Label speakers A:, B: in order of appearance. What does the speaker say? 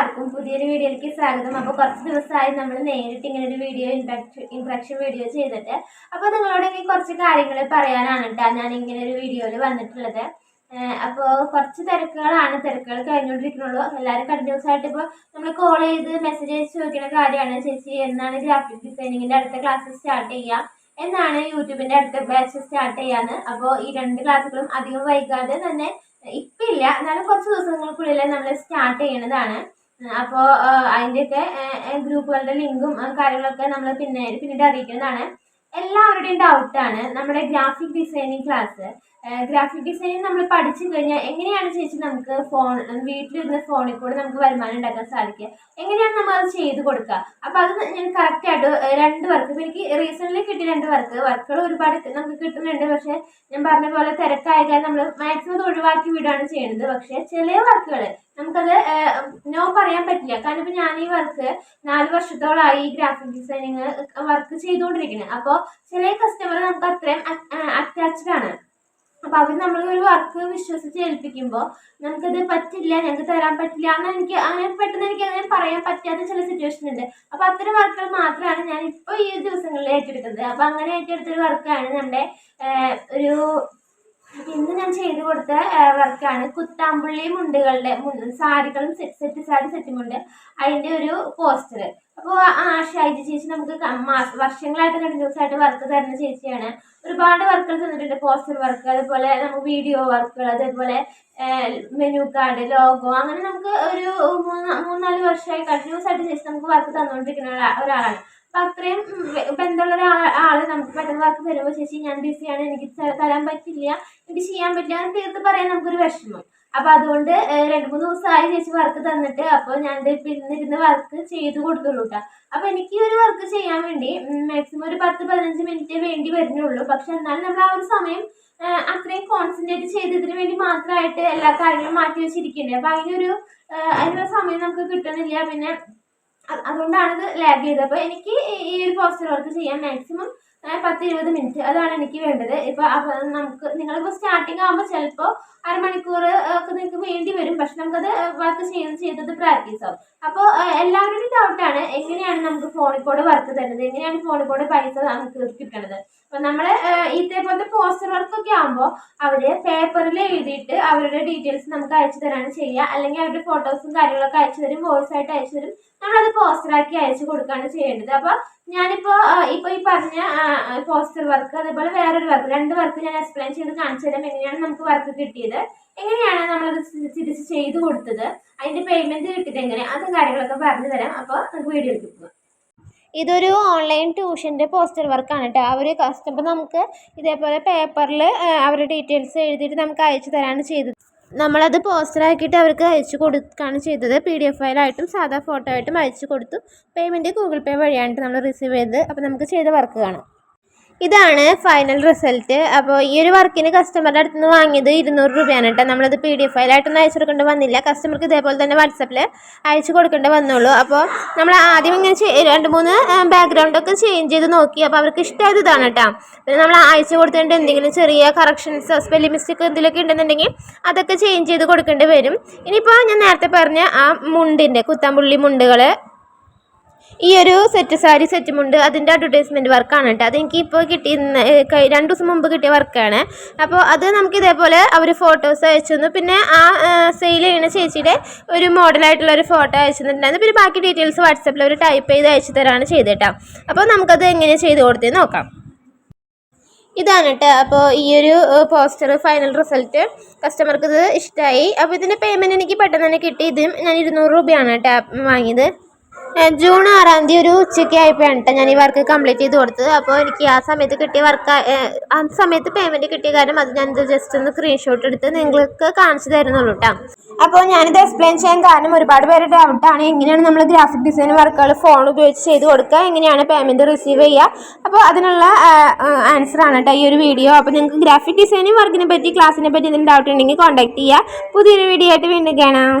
A: എല്ലാവർക്കും പുതിയൊരു വീഡിയോയിലേക്ക് സ്വാഗതം. അപ്പോൾ കുറച്ച് ദിവസമായി നമ്മൾ നേരിട്ട് ഇങ്ങനെ ഒരു വീഡിയോ ഇൻട്രക്ഷൻ ഇൻട്രക്ഷൻ വീഡിയോ ചെയ്തിട്ട്. അപ്പോൾ നിങ്ങളോട് എനിക്ക് കുറച്ച് കാര്യങ്ങൾ പറയാനാണ് കേട്ടോ ഞാൻ ഇങ്ങനെ ഒരു വീഡിയോയിൽ വന്നിട്ടുള്ളത്. അപ്പോൾ കുറച്ച് തിരക്കുകളാണ്. തിരക്കുകൾ കഴിഞ്ഞുകൊണ്ടിരിക്കുന്നുള്ളൂ. എല്ലാവരും കണ്ടിന്യൂസ് ആയിട്ട് ഇപ്പോൾ നമ്മൾ കോൾ ചെയ്ത് മെസ്സേജ് അയച്ച് ചോദിക്കുന്ന കാര്യമാണ്. ചേച്ചി എന്നാണ് ഗ്രാഫിക് ഡിസൈനിങ്ങിന്റെ അടുത്ത ക്ലാസ് സ്റ്റാർട്ട് ചെയ്യാം? എന്നാണ് യൂട്യൂബിന്റെ അടുത്ത ബാച്ച് സ്റ്റാർട്ട് ചെയ്യാന്ന്? അപ്പോൾ ഈ രണ്ട് ക്ലാസ്സുകളും അധികം വൈകാതെ തന്നെ ഇപ്പം ഇല്ല. എന്നാലും കുറച്ച് ദിവസങ്ങൾക്കുള്ളിൽ നമ്മൾ സ്റ്റാർട്ട് ചെയ്യണതാണ്. അപ്പോൾ അതിന്റെയൊക്കെ ഗ്രൂപ്പുകളുടെ ലിങ്കും കാര്യങ്ങളൊക്കെ നമ്മൾ പിന്നെ പിന്നീട് അറിയിക്കുന്നതാണ്. എല്ലാവരുടെയും ഡൗട്ടാണ് നമ്മുടെ graphic designing class graphic designing നമ്മൾ പഠിച്ചു കഴിഞ്ഞാൽ എങ്ങനെയാണ് ചേച്ചി നമുക്ക് ഫോൺ വീട്ടിലിരുന്ന ഫോണിൽ കൂടെ നമുക്ക് വരുമാനം ഉണ്ടാക്കാൻ സാധിക്കുക? എങ്ങനെയാണ് നമ്മൾ അത് ചെയ്ത് കൊടുക്കുക? അപ്പോൾ അത് ഞാൻ കറക്റ്റായിട്ട് രണ്ട് വർക്ക് എനിക്ക് റീസെന്റ് കിട്ടിയ രണ്ട് വർക്ക് വർക്കുകൾ ഒരുപാട് നമുക്ക് കിട്ടുന്നുണ്ട്. പക്ഷേ ഞാൻ പറഞ്ഞ പോലെ തിരക്കായ നമ്മൾ മാക്സിമം ഒഴിവാക്കി വിടുകയാണ് ചെയ്യുന്നത്. പക്ഷേ ചില വർക്കുകൾ നമുക്കത് നോ പറയാൻ പറ്റില്ല. കാരണം ഇപ്പോൾ ഞാൻ ഈ വർക്ക് നാല് വർഷത്തോളമായി ഗ്രാഫിക് ഡിസൈനിങ് വർക്ക് ചെയ്തുകൊണ്ടിരിക്കുന്നത് അപ്പോൾ ചില കസ്റ്റമർ നമുക്ക് അത്രയും അറ്റാച്ച്ഡ് ആണ്. അപ്പോൾ അവർ നമ്മൾ ഒരു വർക്ക് വിശ്വസിച്ച് ഏൽപ്പിക്കുമ്പോൾ നമുക്കത് പറ്റില്ല ഞങ്ങൾക്ക് തരാൻ പറ്റില്ല അങ്ങനെ എനിക്ക് അങ്ങനെ പെട്ടെന്ന് എനിക്ക് അങ്ങനെ പറയാൻ പറ്റാത്ത ചില സിറ്റുവേഷൻ ഉണ്ട്. അപ്പോൾ അത്തരം വർക്കുകൾ മാത്രമാണ് ഞാൻ ഇപ്പോൾ ഈ ദിവസങ്ങളിൽ ഏറ്റെടുക്കുന്നത് അപ്പോൾ അങ്ങനെ ഏറ്റെടുത്തൊരു വർക്കാണ് നമ്മുടെ ഒരു ഇന്ന് ഞാൻ ചെയ്തു കൊടുത്ത വർക്കാണ് കുത്താമ്പുള്ളി മുണ്ടുകളുടെ സാരികളും സെറ്റ് സാരി സെറ്റുമുണ്ട് അതിന്റെ ഒരു പോസ്റ്റർ അപ്പോൾ ആ ഷൈജി ചേച്ചി നമുക്ക് വർഷങ്ങളായിട്ട് കണ്ടിന്യൂസായിട്ട് വർക്ക് തരുന്ന ചേച്ചിയാണ്. ഒരുപാട് വർക്കുകൾ തന്നിട്ടുണ്ട്. പോസ്റ്റർ വർക്ക് അതുപോലെ നമുക്ക് വീഡിയോ വർക്കുകൾ അതേപോലെ മെനു കാർഡ് ലോഗോ അങ്ങനെ നമുക്ക് ഒരു മൂന്ന് മൂന്നാൽ വർഷമായി കണ്ടിന്യൂസ് ആയിട്ട് ചേച്ചി നമുക്ക് വർക്ക് തന്നുകൊണ്ടിരിക്കുന്ന ഒരാളാണ്. അപ്പം അത്രയും ബന്ധമുള്ള ഒരാൾ ആൾ നമുക്ക് പെട്ടെന്ന് വർക്ക് തരുമ്പോൾ ചേച്ചി ഞാൻ ബിസിയാണ് എനിക്ക് തരാൻ പറ്റില്ല എനിക്ക് ചെയ്യാൻ പറ്റില്ല എന്ന് തീർത്ത് പറയാൻ നമുക്കൊരു വിഷമം. അപ്പോൾ അതുകൊണ്ട് രണ്ട് മൂന്ന് ദിവസമായി ചേച്ചി വർക്ക് തന്നിട്ട് അപ്പോൾ ഞാൻ പിന്നിരുന്ന് വർക്ക് ചെയ്ത് കൊടുത്തുള്ളൂ കേട്ടോ അപ്പോൾ എനിക്ക് ഒരു വർക്ക് ചെയ്യാൻ വേണ്ടി മാക്സിമം ഒരു പത്ത് പതിനഞ്ച് മിനിറ്റ് വേണ്ടി വരുന്നുള്ളൂ. പക്ഷെ എന്നാലും നമ്മൾ ആ ഒരു സമയം അത്രയും കോൺസെൻട്രേറ്റ് ചെയ്തതിന് വേണ്ടി മാത്രമായിട്ട് എല്ലാ കാര്യങ്ങളും മാറ്റി വെച്ചിരിക്കുന്നുണ്ട് അപ്പോൾ അതിനൊരു അതിനുള്ള സമയം നമുക്ക് കിട്ടണില്ല. പിന്നെ അതുകൊണ്ടാണ് ഇത് ലാഗ് ചെയ്തത്. അപ്പോൾ എനിക്ക് ഈ ഒരു പോസ്റ്റർ വർക്ക് ചെയ്യാൻ മാക്സിമം പത്ത് ഇരുപത് മിനിറ്റ് അതാണ് എനിക്ക് വേണ്ടത്. ഇപ്പോൾ നമുക്ക് നിങ്ങളിപ്പോൾ സ്റ്റാർട്ടിങ് ആകുമ്പോൾ ചിലപ്പോൾ അരമണിക്കൂർ ഒക്കെ നിങ്ങൾക്ക് വേണ്ടി വരും. പക്ഷെ നമുക്കത് വർക്ക് ചെയ്ത് ചെയ്തത് പ്രാക്ടീസ് ആവും. അപ്പോൾ എല്ലാവരുടെയും ഡൗട്ടാണ് എങ്ങനെയാണ് നമുക്ക് ഫോണിൽ കൂടെ വർക്ക് തരുന്നത്? എങ്ങനെയാണ് ഫോണിൽ കൂടെ പൈസ നമുക്ക് കിട്ടണത്? അപ്പം നമ്മൾ ഇതേപോലത്തെ പോസ്റ്റർ വർക്കൊക്കെ ആകുമ്പോൾ അവർ പേപ്പറിൽ എഴുതിയിട്ട് അവരുടെ ഡീറ്റെയിൽസ് നമുക്ക് അയച്ചു തരാണ് ചെയ്യുക. അല്ലെങ്കിൽ അവരുടെ ഫോട്ടോസും കാര്യങ്ങളൊക്കെ അയച്ചു തരും വോയിസ് ആയിട്ട് അയച്ചു തരും. നമ്മളത് പോസ്റ്ററാക്കി അയച്ചു കൊടുക്കുകയാണ് ചെയ്യേണ്ടത്. അപ്പോൾ ഞാനിപ്പോൾ ഇപ്പോൾ ഈ പറഞ്ഞ പോസ്റ്റർ വർക്ക് അതേപോലെ വേറൊരു വർക്ക് രണ്ട് വർക്ക് ഞാൻ എക്സ്പ്ലെയിൻ ചെയ്ത് കാണിച്ചു തരാം എങ്ങനെയാണ് നമുക്ക് വർക്ക് കിട്ടിയത്. എങ്ങനെയാണ് നമ്മളത് തിരിച്ച് ചെയ്ത് കൊടുത്തത് അതിന്റെ പേയ്മെന്റ് കിട്ടിയത് എങ്ങനെ അത് കാര്യങ്ങളൊക്കെ പറഞ്ഞു തരാം. അപ്പോൾ നമുക്ക് വീഡിയോ പോകാം ഇതൊരു ഓൺലൈൻ ട്യൂഷന്റെ പോസ്റ്റർ വർക്കാണ് കേട്ടോ അവർ കസ്റ്റമർ നമുക്ക് ഇതേപോലെ പേപ്പറിൽ അവരുടെ ഡീറ്റെയിൽസ് എഴുതിയിട്ട് നമുക്ക് അയച്ചു തരാണ് ചെയ്തത്. നമ്മളത് പോസ്റ്ററാക്കിയിട്ട് അവർക്ക് അയച്ചു കൊടുക്കുകയാണ് ചെയ്തത്. പി ഡി എഫ് ഫയലായിട്ടും സാധാ ഫോട്ടോ ആയിട്ടും അയച്ചു കൊടുത്തു. പേയ്മെന്റ് ഗൂഗിൾ പേ വഴിയാണ് നമ്മൾ റിസീവ് ചെയ്തത്. അപ്പോൾ നമുക്ക് ചെയ്ത വർക്ക് കാണാം. ഇതാണ് ഫൈനൽ റിസൾട്ട് അപ്പോൾ ഈ ഒരു വർക്കിന് കസ്റ്റമറുടെ അടുത്ത് നിന്ന് വാങ്ങിയത് ഇരുന്നൂറ് രൂപയാണ് കേട്ടോ. നമ്മളത് പി ഡി എഫ് ഫയലായിട്ടൊന്നും അയച്ചു കൊടുക്കേണ്ടി വന്നില്ല. കസ്റ്റമർക്ക് ഇതേപോലെ തന്നെ വാട്സപ്പിൽ അയച്ചു കൊടുക്കേണ്ടി വന്നുള്ളൂ അപ്പോൾ നമ്മൾ ആദ്യം ഇങ്ങനെ രണ്ട് മൂന്ന് ബാക്ക്ഗ്രൗണ്ടൊക്കെ ചേഞ്ച് ചെയ്ത് നോക്കി. അപ്പോൾ അവർക്ക് ഇഷ്ടമായത് ഇതാണ് കേട്ടോ. പിന്നെ നമ്മൾ അയച്ചു കൊടുത്തിട്ട് എന്തെങ്കിലും ചെറിയ കറക്ഷൻസ് സ്പെല്ലിംഗ് മിസ്റ്റേക്ക് എന്തെങ്കിലുമൊക്കെ ഉണ്ടെന്നുണ്ടെങ്കിൽ അതൊക്കെ ചേഞ്ച് ചെയ്ത് കൊടുക്കേണ്ടി വരും. ഇനിയിപ്പോൾ ഞാൻ നേരത്തെ പറഞ്ഞ ആ മുണ്ടിന്റെ കുത്താമ്പുള്ളി മുണ്ടുകൾ ഈ ഒരു സെറ്റ് സാരി സെറ്റ് മുണ്ട് അതിന്റെ അഡ്വർടൈസ്മെന്റ് വർക്കാണ് കേട്ടോ. അതെനിക്ക് ഇപ്പോൾ കിട്ടി രണ്ട് ദിവസം മുമ്പ് കിട്ടിയ വർക്കാണ് അപ്പോൾ അത് നമുക്ക് ഇതേപോലെ അവർ ഫോട്ടോസ് അയച്ചു തന്നു പിന്നെ ആ സെയിൽ ചെയ്യുന്ന ചേച്ചിയുടെ ഒരു മോഡലായിട്ടുള്ള ഒരു ഫോട്ടോ അയച്ചു തന്നിട്ടുണ്ടായിരുന്നു പിന്നെ ബാക്കി ഡീറ്റെയിൽസ് വാട്സപ്പിൽ അവർ ടൈപ്പ് ചെയ്ത് അയച്ചു തരാണ് ചെയ്തേട്ടാ അപ്പോൾ നമുക്കത് എങ്ങനെ ചെയ്ത് കൊടുത്തേ നോക്കാം. ഇതാണ് കേട്ടോ. അപ്പോൾ ഈ ഒരു പോസ്റ്റർ ഫൈനൽ റിസൾട്ട് കസ്റ്റമർക്ക് ഇത് ഇഷ്ടമായി അപ്പോൾ ഇതിന്റെ പേയ്മെന്റ് എനിക്ക് പെട്ടെന്ന് തന്നെ കിട്ടി. ഇതും ഞാൻ ഇരുന്നൂറ് രൂപയാണ് കേട്ടോ വാങ്ങിയത്. ജൂൺ ആറാം തീയതി ഒരു ഉച്ചയ്ക്ക് ആയപ്പോഴാണ് കേട്ടോ ഞാൻ ഈ വർക്ക് കംപ്ലീറ്റ് ചെയ്ത് കൊടുത്തത്. അപ്പോൾ എനിക്ക് ആ സമയത്ത് കിട്ടിയ വർക്ക് ആ സമയത്ത് പേയ്മെന്റ് കിട്ടിയ കാര്യം അത് ഞാൻ ജസ്റ്റ് ഒന്ന് സ്ക്രീൻഷോട്ട് എടുത്ത് നിങ്ങൾക്ക് കാണിച്ചു തരുന്നുള്ളൂ കേട്ടോ അപ്പോൾ ഞാനിത് എക്സ്പ്ലെയിൻ ചെയ്യാൻ കാരണം ഒരുപാട് പേര് ഡൗട്ടാണ് എങ്ങനെയാണ് നമ്മൾ ഗ്രാഫിക് ഡിസൈൻ വർക്കുകൾ ഫോൺ ഉപയോഗിച്ച് ചെയ്ത് കൊടുക്കുക എങ്ങനെയാണ് പേയ്മെന്റ് റിസീവ് ചെയ്യുക അപ്പോൾ അതിനുള്ള ആൻസർ ആണ് കേട്ടോ ഈ ഒരു വീഡിയോ അപ്പോൾ നിങ്ങൾക്ക് ഗ്രാഫിക് ഡിസൈനിങ് വർക്കിനെ പറ്റി ക്ലാസ്സിനെ പറ്റി എന്തെങ്കിലും ഡൗട്ട് ഉണ്ടെങ്കിൽ കോൺടാക്ട് ചെയ്യുക പുതിയൊരു വീഡിയോ ആയിട്ട് വീണ്ടും കാണാം.